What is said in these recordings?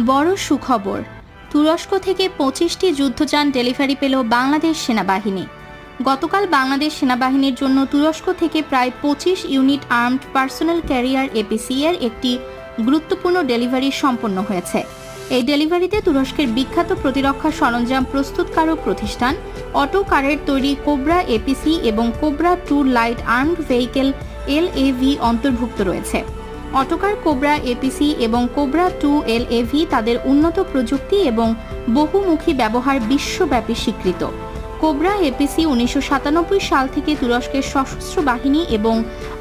বড় সুখবর। তুরস্ক থেকে পঁচিশটি যুদ্ধযান ডেলিভারি পেল বাংলাদেশ সেনাবাহিনী। গতকাল বাংলাদেশ সেনাবাহিনীর জন্য তুরস্ক থেকে প্রায় পঁচিশ unit armoured personnel carrier APC এর একটি গুরুত্বপূর্ণ ডেলিভারি সম্পন্ন হয়েছে। এই ডেলিভারিতে তুরস্কের বিখ্যাত প্রতিরক্ষা সরঞ্জাম প্রস্তুতকারক প্রতিষ্ঠান অটো কারের তৈরি কোবরা এপিসি এবং Cobra two light armoured vehicle LAV অন্তর্ভুক্ত রয়েছে। অটোকার কোবরা এপিসি এবং কোবরা টু এল এভি তাদের উন্নত প্রযুক্তি এবং বহুমুখী ব্যবহার বিশ্বব্যাপী স্বীকৃত। কোবরা এপিসি উনিশশো সাতানব্বই সাল থেকে তুরস্কের সশস্ত্র বাহিনী এবং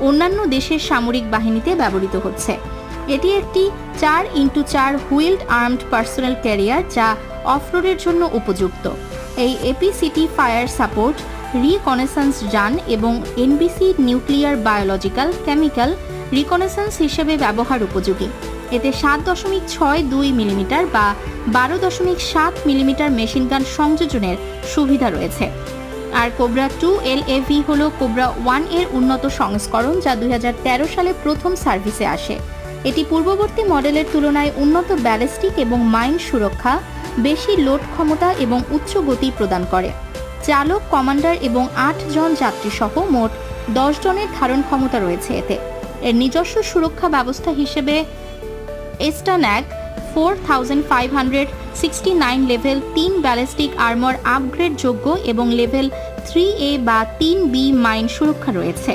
অন্যান্য দেশের সামরিক বাহিনীতে ব্যবহৃত হচ্ছে। এটি একটি চার ইন্টু চার হুইল্ড আর্মড পার্সোনাল ক্যারিয়ার যা অফরোডের জন্য উপযুক্ত। এই এপিসিটি ফায়ার সাপোর্ট, রিকনেসান্স যান এবং NBC nuclear biological, chemical reconnaissance হিসেবে ব্যবহার উপযোগী। এতে সাত দশমিক ছয় দুই মিলিমিটার বা বারো দশমিক সাত মিলিমিটার মেশিনগান সংযোজনের সুবিধা রয়েছে। আর কোবরা টু এল এভি হল কোবরা ওয়ানের উন্নত সংস্করণ যা দুই হাজার তেরো সালে প্রথম সার্ভিসে আসে। এটি পূর্ববর্তী মডেলের তুলনায় উন্নত ব্যালিস্টিক এবং মাইন সুরক্ষা, বেশি লোড ক্ষমতা এবং উচ্চ গতি প্রদান করে। চালক, কমান্ডার এবং আট জন যাত্রী সহ মোট দশ জনের ধারণ ক্ষমতা রয়েছে এতে। এর নিজস্ব সুরক্ষা ব্যবস্থা হিসেবে STANAG four thousand five hundred sixty nine level তিন ব্যালিস্টিক আর্মর আপগ্রেড যোগ্য এবং লেভেল থ্রি এ বা তিন বি মাইন সুরক্ষা রয়েছে।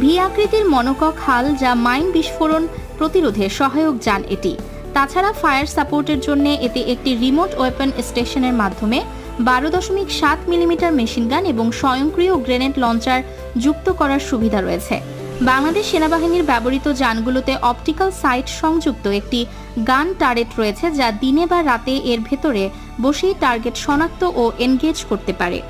ভি আকৃতির মনোকক হাল যা মাইন বিস্ফোরণ প্রতিরোধে সহায়ক যান এটি। তাছাড়া ফায়ার সাপোর্টের জন্য এতে একটি রিমোট ওয়েপন স্টেশনের মাধ্যমে বারো দশমিক সাত মিলিমিটার মেশিনগান এবং স্বয়ংক্রিয় গ্রেনেড লঞ্চার যুক্ত করার সুবিধা রয়েছে। বাংলাদেশ সেনাবাহিনীর ব্যবহৃত যানগুলোতে অপটিক্যাল সাইট সংযুক্ত একটি গান টার্গেট রয়েছে যা দিনে বা রাতে এর ভেতরে বসেই টার্গেট শনাক্ত ও এনগেজ করতে পারে।